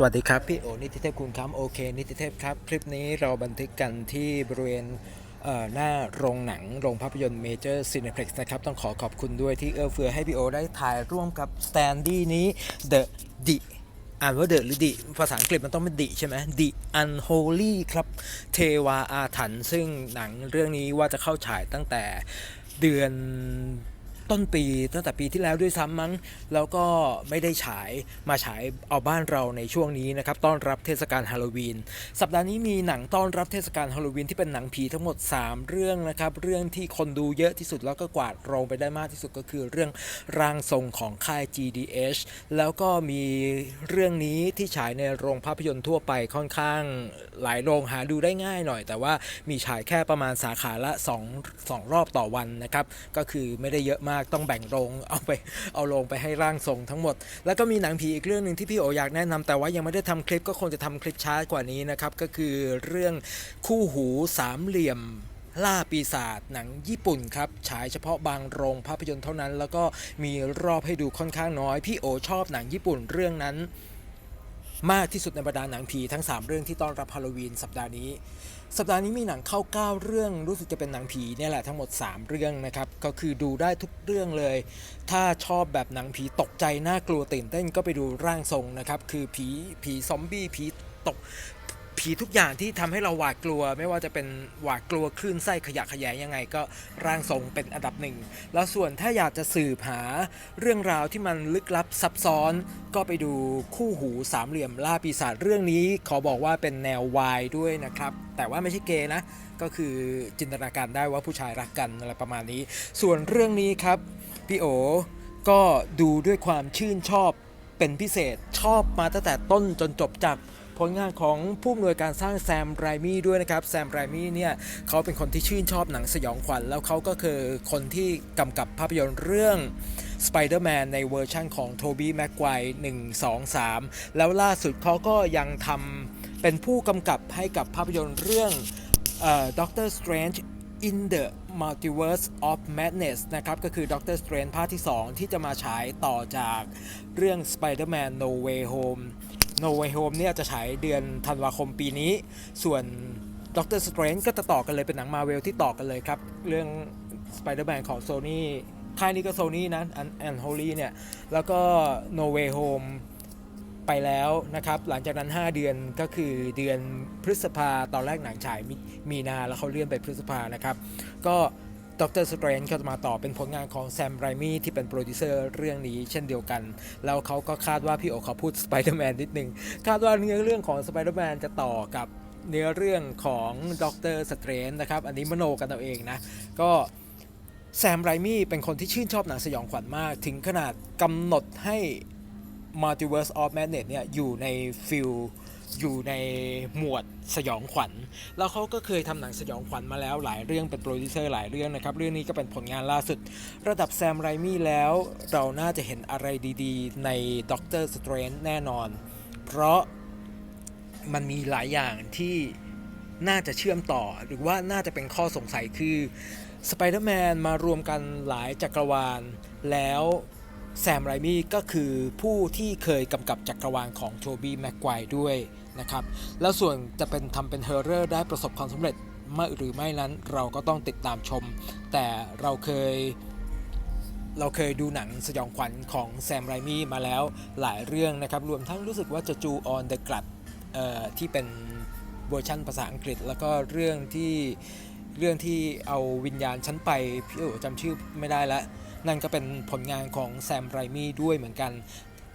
สวัสดีครับ พี่โอนิติเทพคุณครับโอเคนิติเทพครับ คลิปนี้เราบันทึกกันที่บริเวณเหน้าโรงหนัง โรงภาพยนตร์เมเจอร์ซีเนเพล็กซ์นะครับ ต้องขอขอบคุณด้วยที่เอื้อเฟื้อให้พี่โอได้ถ่ายร่วมกับสแตนดี้นี้ The The อ่านว่าเด e หรือดิภาษาอังกฤษมันต้องเป็นดิใช่ไหม The Unholy ครับ เทวาอาถรรพ์ซึ่งหนังเรื่องนี้ว่าจะเข้าฉายตั้งแต่เดือน ต้นปีตั้งแต่ปีที่แล้วด้วยซ้ำมั้ง แล้วก็ไม่ได้ฉายมาฉายเอาบ้านเราในช่วงนี้นะครับต้อนรับเทศกาลฮาโลวีนสัปดาห์นี้มีหนังต้อนรับเทศกาลฮาโลวีนที่เป็นหนังผีทั้งหมด 3 เรื่องนะครับเรื่องที่คนดูเยอะที่สุดแล้วก็กวาดโรงไปได้มากที่สุดก็คือเรื่องร่างทรงของค่าย GDH แล้วก็มีเรื่องนี้ที่ฉายในโรงภาพยนตร์ทั่วไปค่อนข้างหลายโรงหาดูได้ง่ายหน่อย แต่ว่ามีฉายแค่ประมาณสาขาละ 2 2 รอบต่อวันนะครับก็คือไม่ได้เยอะมากต้องแบ่งโรงเอาไปเอาโรงไปให้ร่างทรงทั้งหมด แล้วก็มีหนังผีอีกเรื่องหนึ่งที่พี่โออยากแนะนำแต่ว่ายังไม่ได้ทำคลิปก็คงจะทำคลิปช้ากว่านี้นะครับก็คือเรื่องคู่หูสามเหลี่ยมล่าปีศาจหนังญี่ปุ่นครับฉายเฉพาะบางโรงภาพยนตร์เท่านั้น แล้วก็มีรอบให้ดูค่อนข้างน้อย พี่โอชอบหนังญี่ปุ่นเรื่องนั้น มากที่สุดในบรรดาหนังผีทั้ง 3 เรื่องที่ต้อนรับฮาโลวีนสัปดาห์นี้ สัปดาห์นี้มีหนังเข้า 9 เรื่องรู้สึกจะเป็นหนังผีเนี่ยแหละทั้งหมด 3 เรื่องนะครับก็คือดูได้ทุกเรื่องเลย ถ้าชอบแบบหนังผีตกใจน่ากลัวตื่นเต้นก็ไปดูร่างทรงนะครับคือผีผีซอมบี้ผีตก ผีทุกอย่างที่ทำให้เราหวาดกลัว ไม่ว่าจะเป็นหวาดกลัวคลื่นไส้ขยะขยงยังไง ก็ร่างทรงเป็นอันดับหนึ่ง แล้วส่วนถ้าอยากจะสืบหาเรื่องราวที่มันลึกลับซับซ้อน ก็ไปดูคู่หูสามเหลี่ยมล่าปีศาจเรื่องนี้ ขอบอกว่าเป็นแนววายด้วยนะครับ แต่ว่าไม่ใช่เกย์นะ ก็คือจินตนาการได้ว่าผู้ชายรักกันอะไรประมาณนี้ ส่วนเรื่องนี้ครับพี่โอก็ดูด้วยความชื่นชอบเป็นพิเศษชอบมาตั้งแต่ต้นจนจบจาก ผลงานของผู้อำนวยการสร้างแซมไรมี่ด้วยนะครับแซมไรมี่เนี่ยเขาเป็นคนที่ชื่นชอบหนังสยองขวัญแล้วเขาก็คือคนที่กำกับภาพยนตร์เรื่อง Spider-Man ในเวอร์ชั่นของโทบี้แม็กไกว1 2 3 แล้วล่าสุดเขาก็ยังทำเป็นผู้กำกับให้กับภาพยนตร์เรื่องด็อกเตอร์สเตรนจ์ in the Multiverse of Madness นะครับ ก็คือ Doctor Strange ภาคที่ 2 ที่จะมาฉายต่อจากเรื่อง Spider-Man No Way Home No Way Home เนี่ยจะฉายเดือนธันวาคมปีนี้ ส่วน Doctor Strange ก็จะต่อกันเลยเป็นหนังมาเวลที่ต่อกันเลยครับ เรื่อง Spider-Man ของ Sony ค่ายนี้ก็ Sony นะ and Holy เนี่ย แล้วก็ No Way Home ไปแล้วนะครับ หลังจากนั้น 5 เดือนก็คือเดือนพฤษภาตอนแรกหนังฉายมมีนาแล้วเขาเลื่อนไปพฤษภานะครับ ก็ ด็อกเตอร์สเตรนก็จะมาต่อเป็นผลงานของแซมไรมี่ที่เป็นโปรดิวเซอร์เรื่องนี้เช่นเดียวกัน แล้วเขาก็คาดว่าพี่โอเขาพูดสไปเดอร์แมนนิดนึง คาดว่าเนื้อเรื่องของสไปเดอร์แมนจะต่อกับเนื้อเรื่องของด็อกเตอร์สเตรนนะครับ อันนี้มโนกันเอาเองนะ ก็แซมไรมี่เป็นคนที่ชื่นชอบหนังสยองขวัญมาก ถึงขนาดกำหนดให้ Multiverse of Madness เนี่ยอยู่ในฟิล อยู่ในหมวดสยองขวัญ แล้วเขาก็เคยทำหนังสยองขวัญมาแล้วหลายเรื่องเป็นโปรดิวเซอร์หลายเรื่องนะครับ เรื่องนี้ก็เป็นผลงานล่าสุด ระดับแซมไรมี่แล้ว เราน่าจะเห็นอะไรดีๆ ในด็อกเตอร์สเตรนแน่นอน เพราะมันมีหลายอย่างที่น่าจะเชื่อมต่อ หรือว่าน่าจะเป็นข้อสงสัยคือสไปเดอร์แมนมารวมกันหลายจักรวาล แล้วแซมไรมี่ก็คือผู้ที่เคยกำกับจักรวาลของโทบี้แม็กไกวด้วย นะครับ แล้วส่วนจะเป็นทำเป็นเฮอร์เรอร์ได้ประสบความสำเร็จไม่หรือไม่นั้นเราก็ต้องติดตามชม แต่เราเคยเราเคยดูหนังสยองขวัญของแซมไรมี่มาแล้วหลายเรื่องนะครับ รวมทั้งรู้สึกว่าจะจูออนเดอะกลัดที่เป็นเวอร์ชันภาษาอังกฤษ แล้วก็เรื่องที่เรื่องที่เอาวิญญาณชั้นไปพี่โอจำชื่อไม่ได้แล้วนั่นก็เป็นผลงานของแซมไรมี่ด้วยเหมือนกัน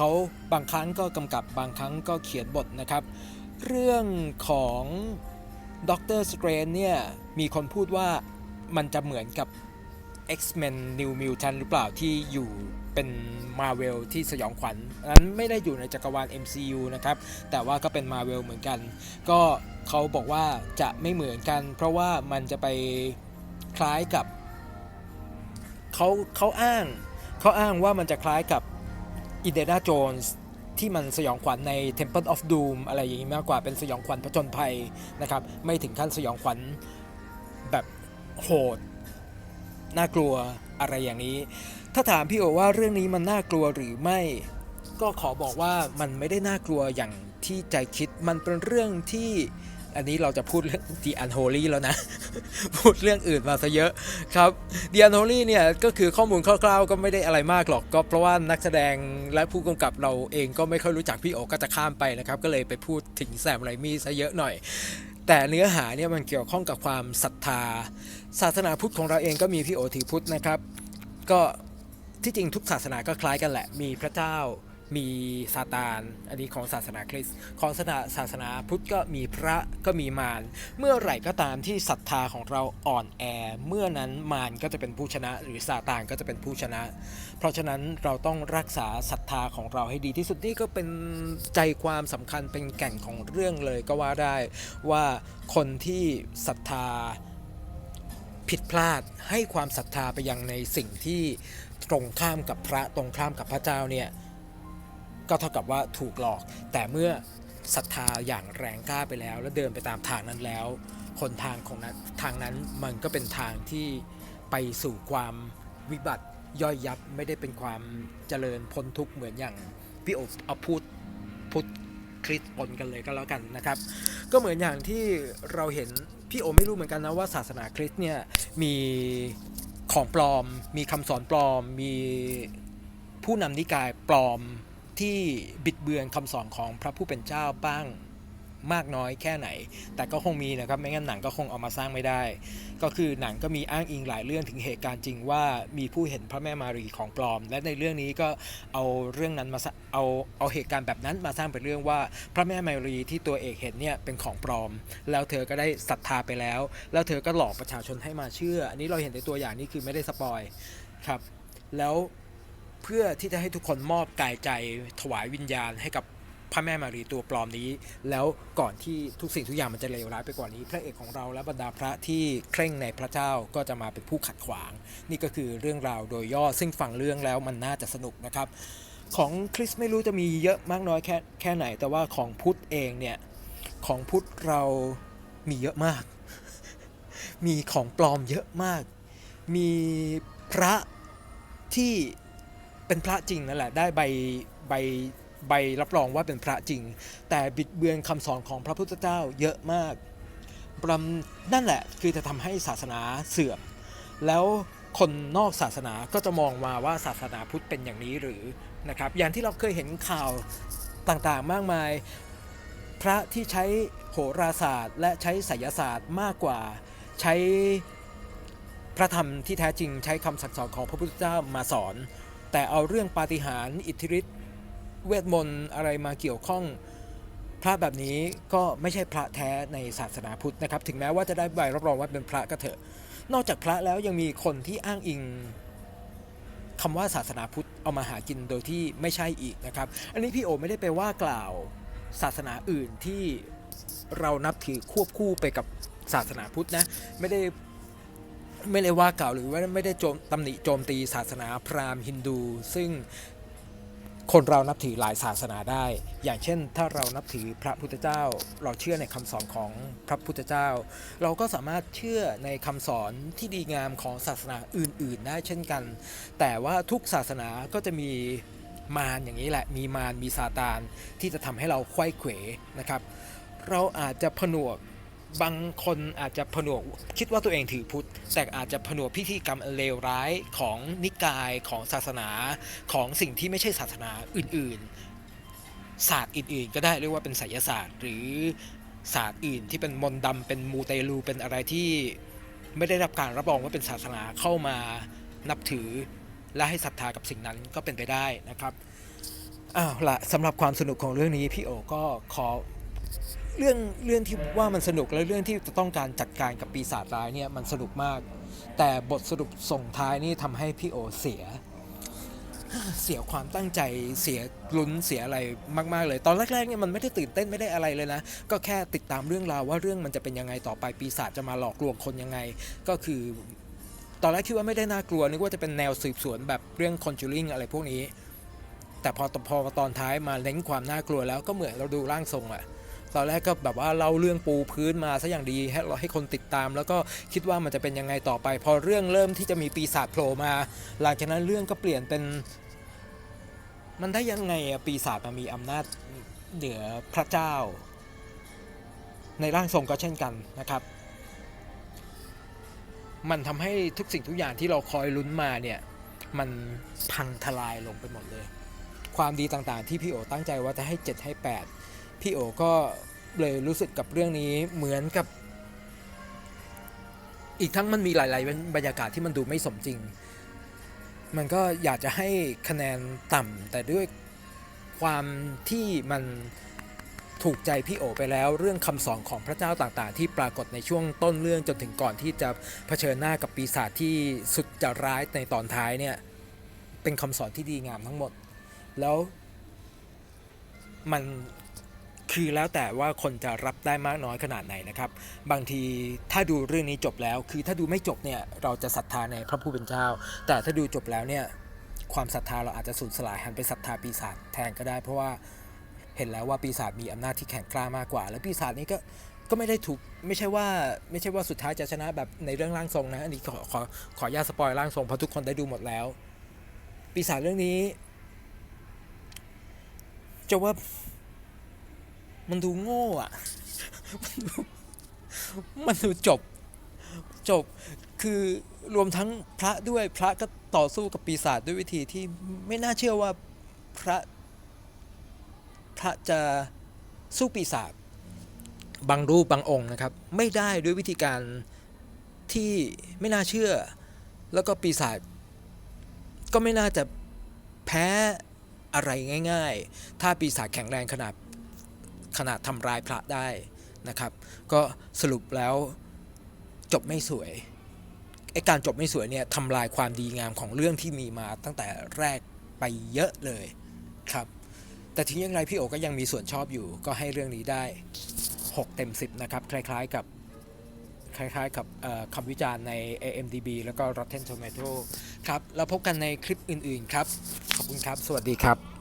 เขาบางครั้งก็กำกับบางครั้งก็เขียนบทนะครับ เรื่องของด็อกเตอร์สเตรนเนี่ยมีคนพูดว่ามันจะเหมือนกับ X-Men New Mutant หรือเปล่าที่อยู่เป็น Marvel ที่สยองขวัญนั้นไม่ได้อยู่ในจักรวาล MCU นะครับ แต่ว่าก็เป็น Marvel เหมือนกัน ก็เขาบอกว่าจะไม่เหมือนกัน เพราะว่ามันจะไปคล้ายกับเขาเขาอ้างเขาอ้างว่ามันจะคล้ายกับ อินเด a าโจนส์ที่มันสยองขวัญใน Temple of Doom อะไรอย่างนี้มากกว่าเป็นสยองขวัญผจญภัยนะครับ ไม่ถึงขั้นสยองขวัญแบบโหด น่ากลัวอะไรอย่างนี้ ถ้าถามพี่โอว่าเรื่องนี้มันน่ากลัวหรือไม่ ก็ขอบอกว่ามันไม่ได้น่ากลัวอย่างที่ใจคิดมันเป็นเรื่องที่ อันนี้เราจะพูดเรื่อง The Unholy แล้วนะ พูดเรื่องอื่นมาซะเยอะครับ The Unholy เนี่ยก็คือข้อมูลคร่าวๆ ก็ไม่ได้อะไรมากหรอก ก็เพราะว่านักแสดงและผู้กำกับเราเองก็ไม่ค่อยรู้จักพี่โอก็จะข้ามไปนะครับ ก็เลยไปพูดถึงแซมไรมี่ซะเยอะหน่อย แต่เนื้อหาเนี่ยมันเกี่ยวข้องกับความศรัทธา ศาสนาพุทธของเราเองก็มีพี่โอถือพุทธนะครับ ก็ที่จริงทุกศาสนาก็คล้ายกันแหละ มีพระเจ้า มีซาตาน อันนี้ของศาสนาคริสต์ของศาสนาศาสนาพุทธก็มีพระก็มีมาร เมื่อไหร่ก็ตามที่ศรัทธาของเราอ่อนแอ เมื่อนั้นมารก็จะเป็นผู้ชนะ หรือซาตานก็จะเป็นผู้ชนะ เพราะฉะนั้นเราต้องรักษาศรัทธาของเราให้ดีที่สุดนี่ก็เป็นใจความสำคัญเป็นแก่นของเรื่องเลยก็ว่าได้ว่าคนที่ศรัทธาผิดพลาดให้ความศรัทธาไปยังในสิ่งที่ตรงข้ามกับพระตรงข้ามกับพระเจ้าเนี่ย ก็เท่ากับว่าถูกหลอก แต่เมื่อศรัทธาอย่างแรงกล้าไปแล้ว แล้วเดินไปตามทางนั้นแล้วคนทางของนั้นทางนั้นมันก็เป็นทางที่ไปสู่ความวิบัติย่อยยับไม่ได้เป็นความเจริญพ้นทุกข์เหมือนอย่างพี่โอเอาพูดพุทธคริสต์ปนกันเลยก็แล้วกันนะครับ ก็เหมือนอย่างที่เราเห็นพี่โอไม่รู้เหมือนกันนะว่าศาสนาคริสต์เนี่ยมีของปลอม มีคำสอนปลอม มีผู้นำนิกายปลอม ที่บิดเบือนคำสอนของพระผู้เป็นเจ้าบ้างมากน้อยแค่ไหน แต่ก็คงมีนะครับ ไม่งั้นหนังก็คงเอามาสร้างไม่ได้ ก็คือหนังก็มีอ้างอิงหลายเรื่องถึงเหตุการณ์จริงว่ามีผู้เห็นพระแม่มารีของปลอม และในเรื่องนี้ก็เอาเรื่องนั้นมาเอาเอาเหตุการณ์แบบนั้นมาสร้างเป็นเรื่องว่าพระแม่มารีที่ตัวเอกเห็นเนี่ยเป็นของปลอม แล้วเธอก็ได้ศรัทธาไปแล้ว แล้วเธอก็หลอกประชาชนให้มาเชื่อ อันนี้เราเห็นในตัวอย่างนี้คือไม่ได้สปอยครับ แล้ว เพื่อที่จะให้ทุกคนมอบกายใจถวายวิญญาณให้กับพระแม่มารีตัวปลอมนี้ แล้วก่อนที่ทุกสิ่งทุกอย่างมันจะเลวร้ายไปกว่านี้ พระเอกของเราและบรรดาพระที่เคร่งในพระเจ้าก็จะมาเป็นผู้ขัดขวาง นี่ก็คือเรื่องราวโดยย่อซึ่งฟังเรื่องแล้วมันน่าจะสนุกนะครับ ของคริสไม่รู้จะมีเยอะมากน้อยแค่แค่ไหน แต่ว่าของพุทธเองเนี่ยของพุทธเรามีเยอะมาก มีของปลอมเยอะมาก มีพระที่ เป็นพระจริงนั่นแหละได้ใบใบใบรับรองว่าเป็นพระจริง แต่บิดเบือนคำสอนของพระพุทธเจ้าเยอะมากนั่นแหละคือจะทำให้ศาสนาเสื่อม แล้วคนนอกศาสนาก็จะมองมาว่าศาสนาพุทธเป็นอย่างนี้หรือนะครับอย่างที่เราเคยเห็นข่าวต่างๆมากมาย พระที่ใช้โหราศาสตร์ และใช้ไสยศาสตร์มากกว่าใช้พระธรรมที่แท้จริงใช้คำสั่งสอนของพระพุทธเจ้ามาสอน แต่เอาเรื่องปาฏิหาริย์อิทธิฤทธิ์เวทมนต์อะไรมาเกี่ยวข้อง พระแบบนี้ก็ไม่ใช่พระแท้ในศาสนาพุทธนะครับ ถึงแม้ว่าจะได้ใบรับรองว่าเป็นพระก็เถอะ นอกจากพระแล้วยังมีคนที่อ้างอิงคำว่าศาสนาพุทธเอามาหากินโดยที่ไม่ใช่อีกนะครับ อันนี้พี่โอไม่ได้ไปว่ากล่าวศาสนาอื่นที่เรานับถือควบคู่ไปกับศาสนาพุทธนะ ไม่ได้ ไม่ได้ว่ากล่าวหรือว่าไม่ได้โจมตำหนิโจมตีศาสนาพราหมณ์ฮินดู ซึ่งคนเรานับถือหลายศาสนาได้ อย่างเช่น ถ้าเรานับถือพระพุทธเจ้า เราเชื่อในคำสอนของพระพุทธเจ้า เราก็สามารถเชื่อในคำสอนที่ดีงามของศาสนาอื่น ๆ ได้เช่นกัน แต่ว่าทุกศาสนาก็จะมีมารอย่างนี้แหละ มีมารมีซาตานที่จะทำให้เราไขว้เขวนะครับ เราอาจจะผนวกบางคนอาจจะผนวกคิดว่าตัวเองถือพุทธ แต่อาจจะผนวกพิธีกรรมเลวร้ายของนิกายของศาสนาของสิ่งที่ไม่ใช่ศาสนาอื่นๆศาสตร์อื่นๆ ก็ได้เรียกว่าเป็นไสยศาสตร์ หรือศาสตร์อื่นที่เป็นมนต์ดำเป็นมูเตลูเป็นอะไรที่ไม่ได้รับการรับรองว่าเป็นศาสนาเข้ามานับถือและให้ศรัทธากับสิ่งนั้นก็เป็นไปได้นะครับอ้าวละสำหรับความสนุกของเรื่องนี้พี่โอก็ขอ เรื่องเรื่องที่ว่ามันสนุกและเรื่องที่จะต้องการจัดการกับปีศาจร้ายเนี่ยมันสนุกมาก แต่บทสรุปส่งท้ายนี่ทำให้พี่โอเสีย เสียความตั้งใจเสียลุ้นเสียอะไรมาก ๆ เลย ตอนแรกๆเนี่ยมันไม่ได้ตื่นเต้นไม่ได้อะไรเลยนะ ก็แค่ติดตามเรื่องราวว่าเรื่องมันจะเป็นยังไงต่อไปปีศาจจะมาหลอกลวงคนยังไง ก็คือตอนแรกคิดว่าไม่ได้น่ากลัวนึกว่าจะเป็นแนวสืบสวนแบบเรื่อง conjuring อะไรพวกนี้ แต่พอพอตอนท้ายมาเน้นความน่ากลัวแล้วก็เหมือนเราดูร่างทรงอะ ตอนแรกก็แบบว่าเล่าเรื่องปูพื้นมาซะอย่างดีให้เราให้คนติดตาม แล้วก็คิดว่ามันจะเป็นยังไงต่อไป พอเรื่องเริ่มที่จะมีปีศาจโผล่มา หลังจากนั้นเรื่องก็เปลี่ยนเป็น มันได้ยังไงอะปีศาจมันมีอำนาจเหนือพระเจ้า ในร่างทรงก็เช่นกันนะครับ มันทำให้ทุกสิ่งทุกอย่างที่เราคอยลุ้นมาเนี่ยมันพังทลายลงไปหมดเลย ความดีต่างๆ ที่พี่โอตั้งใจว่าจะให้ 7 ให้ 8 พี่โอก็เลยรู้สึกกับเรื่องนี้เหมือนกับ อีกทั้งมันมีหลาย ๆ บรรยากาศที่มันดูไม่สมจริง มันก็อยากจะให้คะแนนต่ำแต่ด้วยความที่มันถูกใจพี่โอไปแล้วเรื่องคำสอนของพระเจ้าต่างๆ ที่ปรากฏในช่วงต้นเรื่องจนถึงก่อนที่จะเผชิญหน้ากับปีศาจที่สุดจะร้ายในตอนท้ายเนี่ย เป็นคำสอนที่ดีงามทั้งหมด แล้วมัน คือแล้วแต่ว่าคนจะรับได้มากน้อยขนาดไหนนะครับ บางทีถ้าดูเรื่องนี้จบแล้ว คือถ้าดูไม่จบเนี่ยเราจะศรัทธาในพระผู้เป็นเจ้า แต่ถ้าดูจบแล้วเนี่ยความศรัทธาเราอาจจะสูญสลายหันไปศรัทธาปีศาจแทนก็ได้ เพราะว่าเห็นแล้วว่าปีศาจมีอำนาจที่แข็งกล้ามากกว่า แล้วปีศาจนี้ก็ก็ไม่ได้ถูกไม่ใช่ว่าไม่ใช่ว่าสุดท้ายจะชนะแบบในเรื่องร่างทรงนะอันนี้ขอขอขอญาตสปอยร่างทรงเพราะทุกคนได้ดูหมดแล้ว ปีศาจเรื่องนี้จะว่า มันดูโง่อะมันดูมันดูจบ จบ คือรวมทั้งพระด้วยพระก็ต่อสู้กับปีศาจด้วยวิธีที่ไม่น่าเชื่อว่าพระ พระจะสู้ปีศาจบางรูปบางองค์นะครับ ไม่ได้ด้วยวิธีการที่ไม่น่าเชื่อ แล้วก็ปีศาจก็ไม่น่าจะแพ้อะไรง่าย ๆ ถ้าปีศาจแข็งแรงขนาด ขนาดทำร้ายพระได้นะครับ ก็สรุปแล้วจบไม่สวยไอการจบไม่สวยเนี่ยทำลายความดีงามของเรื่องที่มีมาตั้งแต่แรกไปเยอะเลยครับ แต่ถึงอย่างไรพี่โอก็ยังมีส่วนชอบอยู่ ก็ให้เรื่องนี้ได้ 6 เต็ม 10 นะครับ คล้ายๆกับคล้ายๆกับคำวิจารณ์ใน AMDB แล้วก็ Rotten Tomato ครับ แล้วพบกันในคลิปอื่นๆครับ ขอบคุณครับ สวัสดีครับ